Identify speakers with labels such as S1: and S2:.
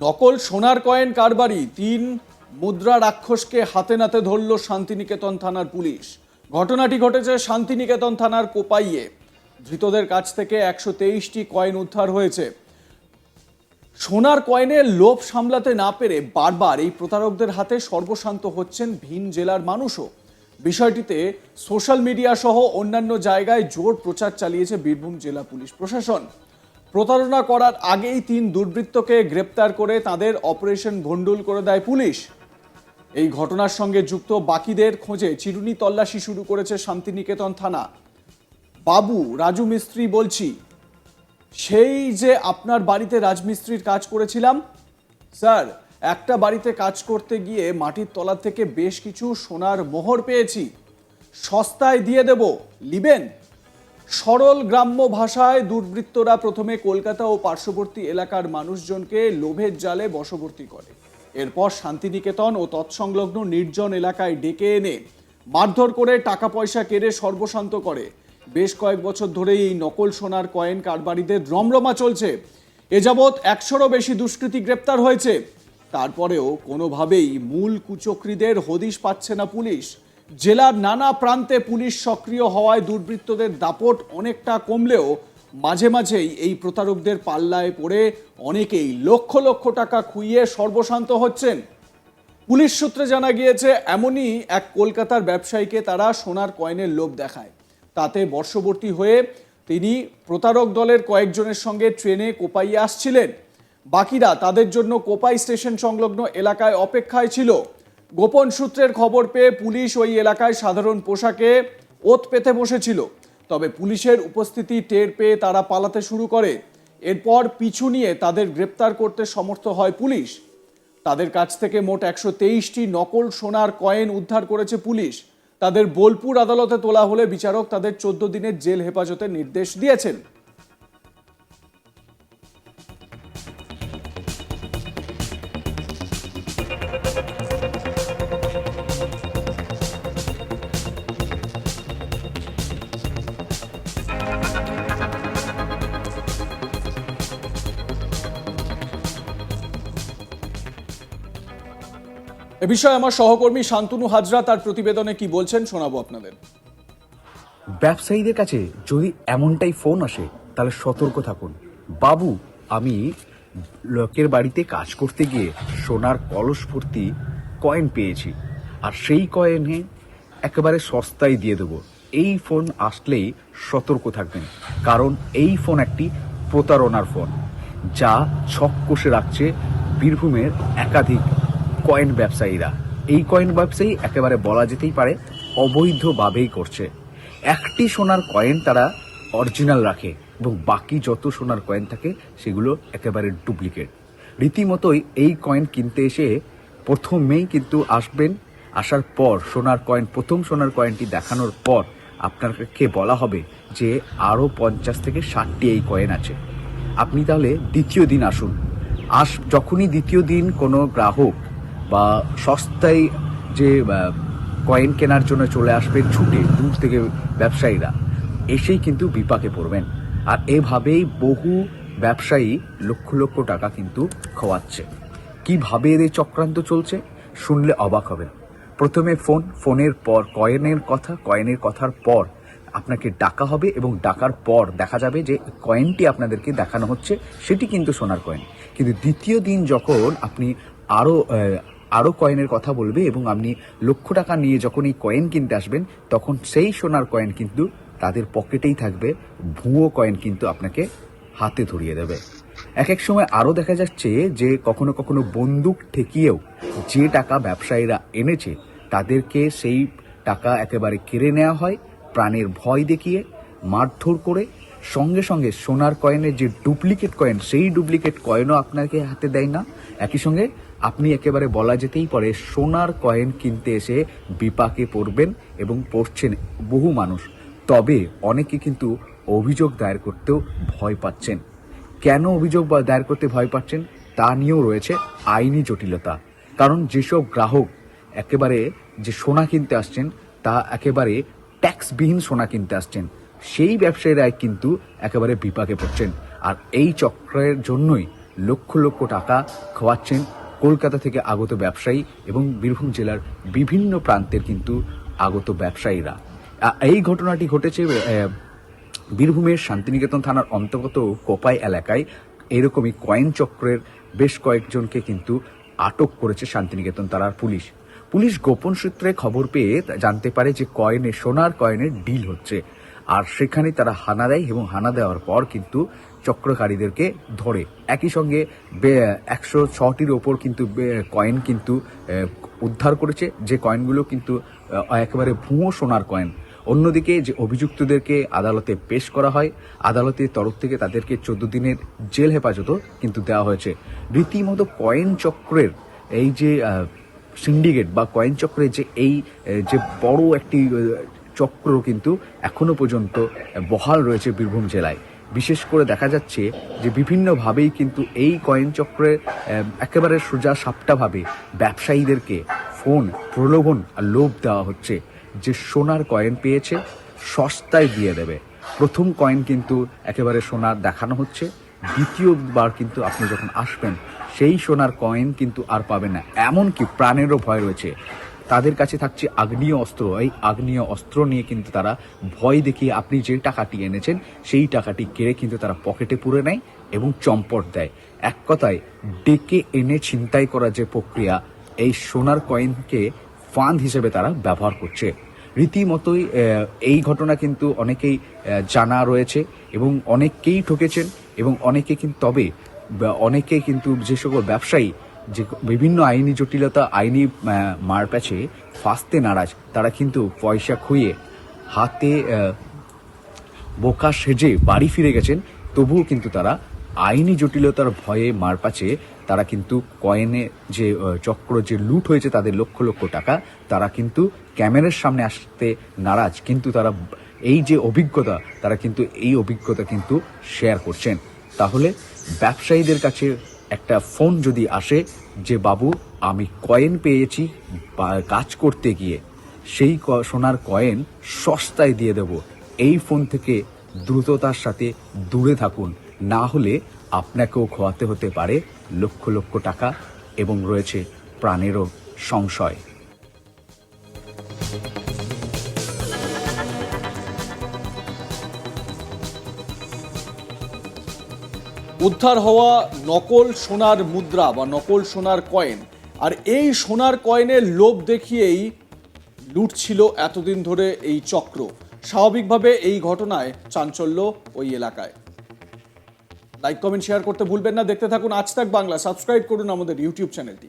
S1: নকল সোনার কয়েন কারবারি তিন মুদ্রা রাক্ষসকে হাতে নাতে ধরল শান্তিনিকেতন থানার পুলিশ। ঘটনাটি ঘটেছে শান্তিনিকেতন থানার কোপাইয়ে। ধৃতদের কাছ থেকে একশো তেইশটি কয়েন উদ্ধার হয়েছে। সোনার কয়েনের লোভ সামলাতে না পেরে বারবার এই প্রতারকদের হাতে সর্বশান্ত হচ্ছেন ভিন জেলার মানুষও। বিষয়টিতে সোশ্যাল মিডিয়া সহ অন্যান্য জায়গায় জোর প্রচার চালিয়েছে বীরভূম জেলা পুলিশ প্রশাসন। প্রতারণা করার আগেই তিন দুর্বৃত্তকে গ্রেপ্তার করে তাদের অপারেশন ভণ্ডুল করে দেয় পুলিশ। এই ঘটনার সঙ্গে যুক্ত বাকিদের খোঁজে চিরুনি তল্লাশি শুরু করেছে শান্তিনিকেতন থানা। বাবু, রাজু মিস্ত্রি বলছি, সেই যে আপনার বাড়িতে রাজমিস্ত্রির কাজ করেছিলাম, স্যার, একটা বাড়িতে কাজ করতে গিয়ে মাটির তলা থেকে বেশ কিছু সোনার মোহর পেয়েছি। সস্তায় দিয়ে দেব লিবেন সরল গ্রাম্য ভাষায় দুর্বৃত্তরা প্রথমে কলকাতা ও পার্শ্ববর্তী এলাকার মানুষজনকে লোভের জালে বশবর্তী করে। এরপর শান্তিনিকেতন ও তৎসংলগ্ন নির্জন এলাকায় ডেকে এনে মারধর করে টাকা পয়সা কেড়ে সর্বশান্ত করে। বেশ কয়েক বছর ধরেই এই নকল সোনার কয়েন কারবারিদের রমরমা চলছে। এ যাবৎ একশোরও বেশি দুষ্কৃতী গ্রেপ্তার হয়েছে। তারপরেও কোনোভাবেই মূল কুচক্রীদের হদিশ পাচ্ছে না পুলিশ। জেলার নানা প্রান্তে পুলিশ সক্রিয় হওয়ায় দুর্বৃত্তদের দাপট অনেকটা কমলেও মাঝে মাঝেই এই প্রতারকদের পাল্লায় পড়ে অনেকেই লক্ষ লক্ষ টাকা খুইয়ে সর্বশান্ত হচ্ছেন। পুলিশ সূত্রে জানা গিয়েছে, এমনই এক কলকাতার ব্যবসায়ীকে তারা সোনার কয়েনের লোভ দেখায়। তাতে বর্ষবর্তী হয়ে তিনি প্রতারক দলের কয়েকজনের সঙ্গে ট্রেনে কোপাইয়ে আসছিলেন। বাকিরা তাদের জন্য কোপাই স্টেশন সংলগ্ন এলাকায় অপেক্ষায় ছিল। গোপন সূত্রের খবর পেয়ে পুলিশ ওই এলাকায় সাধারণ পোশাকে ওত পেতে বসেছিল। তবে পুলিশের উপস্থিতি টের পেয়ে তারা পালাতে শুরু করে। এরপর পিছু নিয়ে তাদের গ্রেপ্তার করতে সমর্থ হয় পুলিশ। তাদের কাছ থেকে মোট একশো তেইশটি নকল সোনার কয়েন উদ্ধার করেছে পুলিশ। তাদের বোলপুর আদালতে তোলা হলে বিচারক তাদের চোদ্দ দিনের জেল হেফাজতের নির্দেশ দিয়েছেন। এ বিষয়ে আমার সহকর্মী শান্তনু হাজরা তার প্রতিবেদনে কি বলছেন শোনাবো আপনাদের।
S2: ব্যবসায়ীদের কাছে যদি এমনটাই ফোন আসে, তাহলে সতর্ক থাকুন। বাবু, আমি লোকের বাড়িতে কাজ করতে গিয়ে সোনার কলস ভর্তি কয়েন পেয়েছি। আর সেই কয়েনে একেবারে সস্তায় দিয়ে দেবো। এই ফোন আসলেই সতর্ক থাকবেন। কারণ এই ফোন একটি প্রতারণার ফোন, যা ছক কষে রাখছে বীরভূমের একাধিক কয়েন ব্যবসায়ীরা। এই কয়েন ব্যবসায়ী একেবারে বলা যেতেই পারে অবৈধভাবেই করছে। একটি সোনার কয়েন তারা অরিজিনাল রাখে এবং বাকি যত সোনার কয়েন থাকে সেগুলো একেবারে ডুপ্লিকেট রীতিমতোই এই কয়েন কিনতে এসে প্রথমেই কিন্তু আসবেন, আসার পর সোনার কয়েন প্রথম সোনার কয়েনটি দেখানোর পর আপনাকে বলা হবে যে আরও পঞ্চাশ থেকে ষাটটি এই কয়েন আছে। আপনি তাহলে দ্বিতীয় দিন আসুন। আস যখনই দ্বিতীয় দিন কোনো গ্রাহক বা সস্তায় যে কয়েন কেনার জন্য চলে আসবেন ছুটে, দূর থেকে ব্যবসায়ীরা, এসেই কিন্তু বিপাকে পড়বেন। আর এভাবেই বহু ব্যবসায়ী লক্ষ লক্ষ টাকা কিন্তু খোয়াচ্ছে। কীভাবে এদের চক্রান্ত চলছে, শুনলে অবাক হবেন। প্রথমে ফোন, ফোনের পর কয়েনের কথা কয়েনের কথার পর আপনাকে ডাকা হবে এবং ডাকার পর দেখা যাবে যে কয়েনটি আপনাদেরকে দেখানো হচ্ছে, সেটি কিন্তু সোনার কয়েন কিন্তু দ্বিতীয় দিন যখন আপনি আরও আরও কয়েনের কথা বলবে এবং আপনি লক্ষ টাকা নিয়ে যখন এই কয়েন কিনতে আসবেন, তখন সেই সোনার কয়েন কিন্তু তাদের পকেটেই থাকবে। ভুয়ো কয়েন কিন্তু আপনাকে হাতে ধরিয়ে দেবে। এক এক সময় আরও দেখা যাচ্ছে যে কখনো কখনো বন্দুক ঠেকিয়েও যে টাকা ব্যবসায়ীরা এনেছে, তাদেরকে সেই টাকা একেবারে কেড়ে নেওয়া হয়, প্রাণের ভয় দেখিয়ে মারধর করে সঙ্গে সঙ্গে সোনার কয়েনের যে ডুপ্লিকেট কয়েন, সেই ডুপ্লিকেট কয়েনও আপনাকে হাতে দেয় না। একই সঙ্গে আপনি একেবারে বলা যেতেই পারে সোনার কয়েন কিনতে এসে বিপাকে পড়বেন এবং পড়ছেন বহু মানুষ। তবে অনেকে কিন্তু অভিযোগ দায়ের করতেও ভয় পাচ্ছেন। কেন অভিযোগ দায়ের করতে ভয় পাচ্ছেন তা নিয়েও রয়েছে আইনি জটিলতা। কারণ যেসব গ্রাহক একেবারে যে সোনা কিনতে আসছেন, তা একেবারে ট্যাক্সবিহীন সোনা কিনতে আসছেন। সেই ব্যবসায়ীরা কিন্তু একেবারে বিপাকে পড়ছেন। আর এই চক্রের জন্যই লক্ষ লক্ষ টাকা খাওয়াচ্ছেন কলকাতা থেকে আগত ব্যবসায়ী এবং বীরভূম জেলার বিভিন্ন প্রান্তের কিন্তু আগত ব্যবসায়ীরা। এই ঘটনাটি ঘটেছে বীরভূমের শান্তিনিকেতন থানার অন্তর্গত কোপাই এলাকায়। এরকমই কয়েন চক্রের বেশ কয়েকজনকে কিন্তু আটক করেছে শান্তিনিকেতন থানার পুলিশ। পুলিশ গোপন সূত্রে খবর পেয়ে জানতে পারে যে কয়েনে, সোনার কয়েনের ডিল হচ্ছে। আর সেখানে তারা হানা দেয় এবং হানা দেওয়ার পর কিন্তু চক্রকারীদেরকে ধরে। একই সঙ্গে একশো ছটির ওপর কিন্তু কয়েন কিন্তু উদ্ধার করেছে। যে কয়েনগুলো কিন্তু একেবারে ভুঁয়ো সোনার কয়েন অন্যদিকে যে অভিযুক্তদেরকে আদালতে পেশ করা হয়, আদালতের তরফ থেকে তাদেরকে চোদ্দ দিনের জেল হেফাজতও কিন্তু দেওয়া হয়েছে। রীতিমতো কয়েন চক্রের এই যে সিন্ডিকেট বা কয়েন চক্রের যে এই যে বড় একটি চক্র কিন্তু এখনও পর্যন্ত বহাল রয়েছে বীরভূম জেলায়। বিশেষ করে দেখা যাচ্ছে যে বিভিন্নভাবেই কিন্তু এই কয়েন চক্রের একেবারে সোজা সাপটাভাবে ব্যবসায়ীদেরকে ফোন, প্রলোভন আর লোভ দেওয়া হচ্ছে যে সোনার কয়েন পেয়েছে, সস্তায় দিয়ে দেবে। প্রথম কয়েন কিন্তু একেবারে সোনার দেখানো হচ্ছে। দ্বিতীয়বার কিন্তু আপনি যখন আসবেন, সেই সোনার কয়েন কিন্তু আর পাবেন না। এমনকি প্রাণেরও ভয় রয়েছে। তাদের কাছে থাকছে আগ্নেয় অস্ত্র। এই আগ্নেয় অস্ত্র নিয়ে কিন্তু তারা ভয় দেখিয়ে আপনি যে টাকাটি এনেছেন, সেই টাকাটি কেড়ে কিন্তু তারা পকেটে পুরে নেয় এবং চম্পট দেয়। এক কথায়, ডেকে এনে ছিনতাই করা যে প্রক্রিয়া, এই সোনার কয়েনকে ফান্ড হিসেবে তারা ব্যবহার করছে। রীতিমতোই এই ঘটনা কিন্তু অনেকেই জানা রয়েছে এবং অনেককেই ঠকেছেন এবং অনেকে কিন্তু তবে অনেকে কিন্তু যে সকল ব্যবসায়ী যে বিভিন্ন আইনি জটিলতা আইনি আহ, মারপ্যাচে ফাঁসতে নারাজ তারা কিন্তু পয়সা খুইয়ে হাতে বোকা সেজে বাড়ি ফিরে গেছেন। তবুও কিন্তু তারা আইনি জটিলতার ভয়ে মারপাচে তারা কিন্তু কয়েনে যে চক্র যে লুট হয়েছে তাদের লক্ষ লক্ষ টাকা তারা কিন্তু ক্যামেরার সামনে আসতে নারাজ। কিন্তু তারা এই যে অভিজ্ঞতা তারা কিন্তু এই অভিজ্ঞতা কিন্তু শেয়ার করছেন। তাহলে ব্যবসায়ীদের কাছে একটা ফোন যদি আসে যে বাবু, আমি কয়েন পেয়েছি কাজ করতে গিয়ে। সেই সোনার কয়েন সস্তায় দিয়ে দেব। এই ফোন থেকে দ্রুততার সাথে দূরে থাকুন। না হলে আপনাকেও খোয়াতে হতে পারে লক্ষ লক্ষ টাকা এবং রয়েছে প্রাণেরও সংশয়।
S1: উদ্ধার হওয়া নকল সোনার মুদ্রা বা নকল সোনার কয়েন। আর এই সোনার কয়েনের লোভ দেখিয়েই লুটছিল এতদিন ধরে এই চক্র। স্বাভাবিকভাবে এই ঘটনায় চাঞ্চল্য ওই এলাকায়। লাইক কমেন্ট শেয়ার করতে ভুলবেন না। দেখতে থাকুন আজ তাক বাংলা। সাবস্ক্রাইব করুন আমাদের ইউটিউব চ্যানেলটি